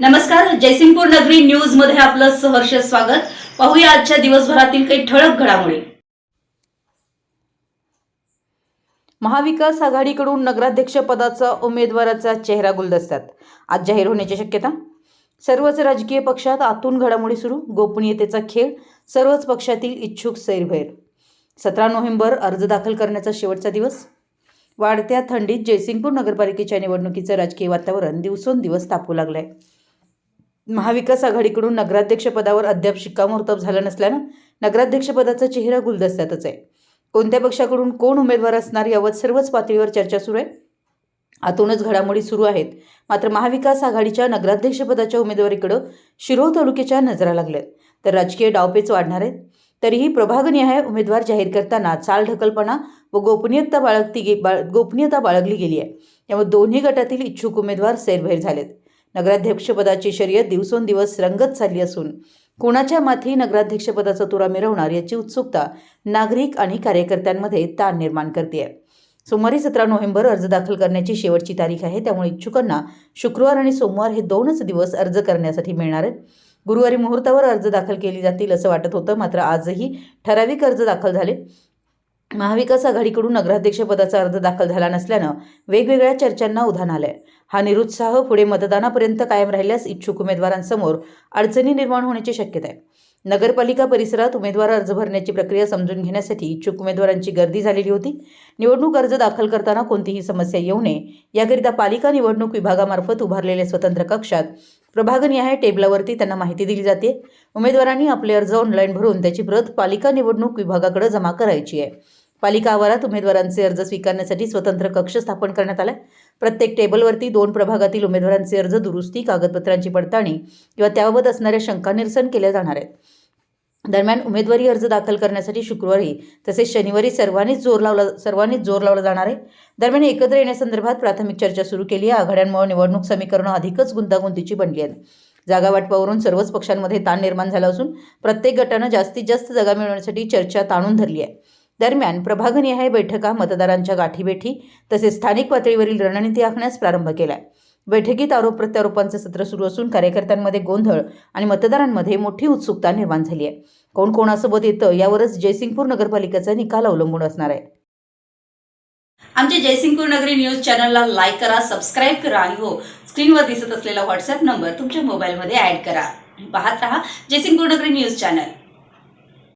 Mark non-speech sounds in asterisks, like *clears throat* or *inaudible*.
नमस्कार जयसिंगपूर नगरी न्यूजमध्ये आपलं सहर्ष स्वागत. पाहूया आजच्या दिवसभरातील काही ठळक घडामोडी. महाविकास आघाडीकडून नगराध्यक्ष पदाचा उमेदवाराचा चेहरा गुलदस्त्यात. आज जाहीर होण्याची शक्यता? सर्वच राजकीय पक्षात आतून घडामोडी सुरू गोपनीयतेचा खेळ सर्वच पक्षातील इच्छुक सैरभैर. सतरा नोव्हेंबर अर्ज दाखल करण्याचा शेवटचा दिवस? वाढत्या थंडीत जयसिंगपूर नगरपालिकेच्या निवडणुकीचं राजकीय वातावरण दिवसोंदिवस तापू लागलंय. महाविकास आघाडीकडून नगराध्यक्षपदावर अद्याप शिक्कामोर्तब झालं नसल्यानं नगराध्यक्षपदाचा चेहरा गुलदस्त्यातच आहे. कोणत्या पक्षाकडून कोण उमेदवार असणार यावर सर्वच पातळीवर चर्चा सुरू आहे. आतूनच घडामोडी सुरू आहेत. मात्र महाविकास आघाडीच्या नगराध्यक्षपदाच्या उमेदवारीकडं शिरोळ तालुक्याच्या नजरा लागल्यात. तर राजकीय डावपेच वाढणार आहेत. तरीही प्रभागनिहाय उमेदवार जाहीर करताना चालढकलपणा व गोपनीयता बाळगती गे बाळ गोपनीयता बाळगली गेली आहे. त्यामुळे दोन्ही गटातील इच्छुक उमेदवार सैरभैर झालेत. नगराध्यक्षपदाची शर्यत दिवसोंदिवस रंगत चालली असून कोणाच्या माथी नगराध्यक्षपदाचा तुरा मिरवणार याची उत्सुकता नागरिक आणि कार्यकर्त्यांमध्ये ताण निर्माण करते. आहे सोमवारी सतरा नोव्हेंबर अर्ज दाखल करण्याची शेवटची तारीख आहे. त्यामुळे इच्छुकांना शुक्रवार आणि सोमवार हे दोनच दिवस अर्ज करण्यासाठी मिळणार आहेत. गुरुवारी मुहूर्तावर अर्ज दाखल केली जातील असं वाटत होतं. मात्र आजही ठराविक अर्ज दाखल झाले. *clears throat* महाविकास आघाडीकडून नगराध्यक्षपदाचा अर्ज दाखल झाला नसल्यानं वेगवेगळ्या चर्चांना उधाण आलंय. हा निरुत्साह पुढे मतदानापर्यंत कायम राहिल्यास इच्छुक उमेदवारांसमोर अडचणी निर्माण होण्याची शक्यता आहे. नगरपालिका परिसरात उमेदवार अर्ज भरण्याची प्रक्रिया समजून घेण्यासाठी इच्छुक उमेदवारांची गर्दी झालेली होती. निवडणूक अर्ज दाखल करताना कोणतीही समस्या येऊ नये. याकरिता पालिका निवडणूक विभागामार्फत उभारलेल्या स्वतंत्र कक्षात प्रभागनिहाय टेबलावरती त्यांना माहिती दिली जाते. उमेदवारांनी आपले अर्ज ऑनलाईन भरून त्याची प्रत पालिका निवडणूक विभागाकडे जमा करायची आहे. पालिका आवारात उमेदवारांचे अर्ज स्वीकारण्यासाठी स्वतंत्र कक्ष स्थापन करण्यात आला प्रत्येक टेबलवरती दोन प्रभागातील उमेदवारांचे अर्ज दुरुस्ती कागदपत्रांची पडताळणी किंवा त्याबाबत असणाऱ्या शंका निरसन केल्या जाणार आहेत. दरम्यान उमेदवारी अर्ज दाखल करण्यासाठी शुक्रवारी तसेच शनिवारी सर्वांनीच जोर लावला सर्वांनीच जोर लावला जाणार आहे. दरम्यान एकत्र येण्यासंदर्भात प्राथमिक चर्चा सुरू केली आहे. आघाड्यांमुळे निवडणूक समीकरणं अधिकच गुंतागुंतीची बनली आहेत. जागा वाटपावरून सर्वच पक्षांमध्ये ताण निर्माण झाला असून प्रत्येक गटानं जास्तीत जास्त जागा मिळवण्यासाठी चर्चा ताणून धरली आहे. दरम्यान प्रभागनिहाय बैठका मतदारांच्या गाठीबेठी तसेच स्थानिक पातळीवरील रणनीती आखण्यास प्रारंभ केला बैठकीत आरोप प्रत्यारोपांचं सत्र सुरू असून कार्यकर्त्यांमध्ये गोंधळ आणि मतदारांमध्ये मोठी उत्सुकता निर्माण झाली आहे. कोण कोणासोबत येतं यावरच जयसिंगपूर नगरपालिकेचा निकाल अवलंबून असणार आहे. आमच्या जयसिंगपूर नगरी न्यूज चॅनलला लाईक करा सबस्क्राईब करा आणि हो स्क्रीनवर दिसत असलेला व्हॉट्सअप नंबर तुमच्या मोबाईलमध्ये ऍड करा. पाहत रहा जयसिंगपूर नगरी न्यूज चॅनल.